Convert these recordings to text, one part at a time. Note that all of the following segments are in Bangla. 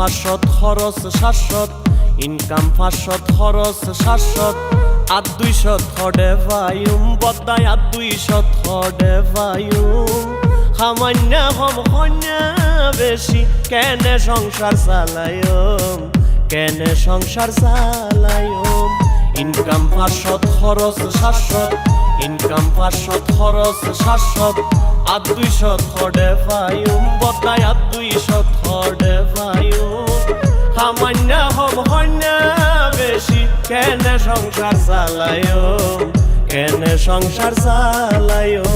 পাঁচশত খরচ সাতশত ইনকাম পাঁচশত খরচ সাতশত আর দুইশত, হডে ভাইম বদাই আর দুইশত, হডে ভাইম সামান্য হম কন্যা বেশি, কেনে সংসার চালায়ম, কেনে সংসার চালায়ম। ইনকাম পাঁচশত খরচ সাতশত ইনকাম পাঁচশত খরচ সাতশত আর দুইশত, হডে ভাইম বদাই আর দুইশত, হডে হম কন্যা বেশি? কেনে সংসার চালায়? কেন সংসার চালায়ম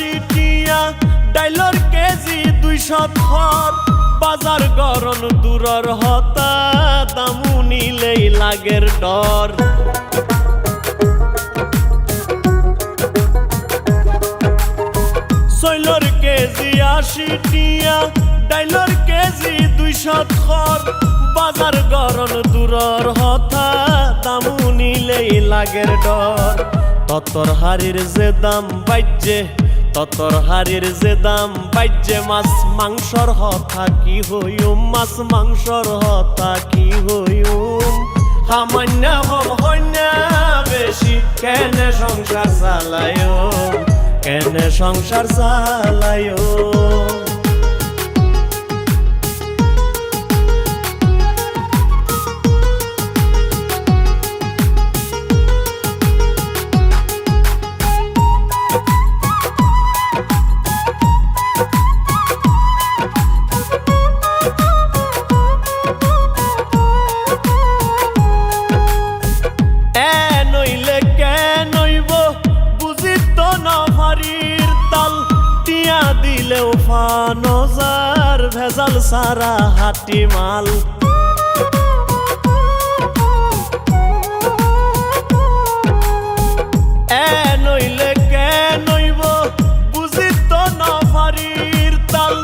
আশি টিয়া ডাইলর কেজি দুইশো থর। বাজার গরম দূরর হতা দামু নিলেই লাগের ডর। সৈলর কেজি আশি টিয়া, ডাইলর কেজি দুইশো থর। বাজার গরম দূরর হতা দামু নিলেই লাগের ডর। ততর হারির যে দাম বাজ্যে ততর হারের যে দাম বাইজে মাছ, মাংসর হতা কি হইম মাছ, মাংসর হতা কি হইম সামান্য হন্যা বেশি, কেনে সংসার চালায় কেনে সংসার চালায় ভেজাল সারা হাটি মাল। কে নইব তাল।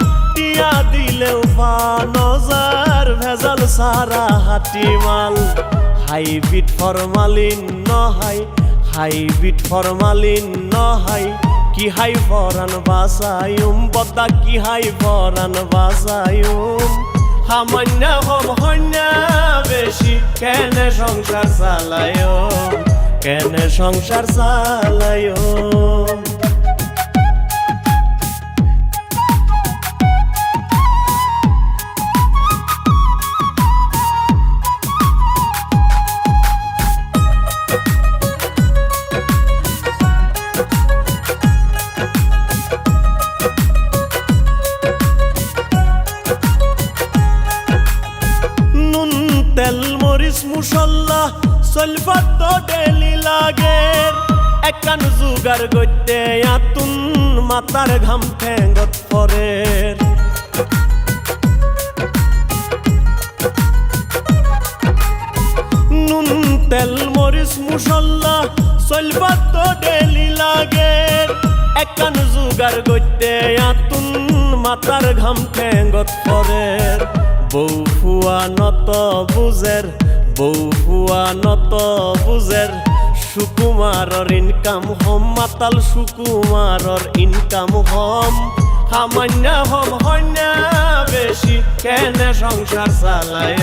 দিলেও ভেজাল, সারা হাটি মাল। হাইব্রিড ফরমালিন নহাই হাইব্রিড ফরমালিন নহাই কি হাই ফরান বাসায়ুম বতা কি হাই ফরান বাসায়ুম সামান্য হম বেশি কেনে সংসার চালায় কেনে সংসার চালায় মরিচ মুসল্লা সলফাত তো ডেলি লাগে। একান জুগার গইতে আতুন মাতার ঘাম ঠেঙ্গত পরে। নুন, তেল, মরিচ মুসল্লা সলফাত তো ডেলি লাগে। একান জুগার গইতে আতুন মাতার ঘাম ঠেঙ্গত পরে। বউ ফুয়া নত বুজের বউ ফুয়া নত বুজের সুকুমারর ইনকাম হম, মাতাল সুকুমারর ইনকাম হম। সামান্য হম হন্যা বেশি, কেনে সংসার চালায়?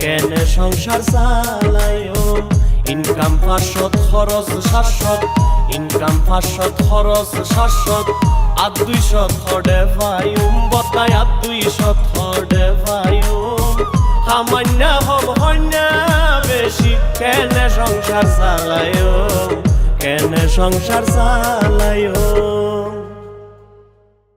কেনে সংসার চালায়? ইনকাম পাঁচশত, খরচ সাতশত ইনকাম পাঁচশত, খরচ সাতশত। আর দুইশত হডে ভাইম বতায় আর দুইশত হডে ভাইম সামান্য হব হন্যা বেশি কেনে সংসার চালায়? কেনে সংসার চালায়?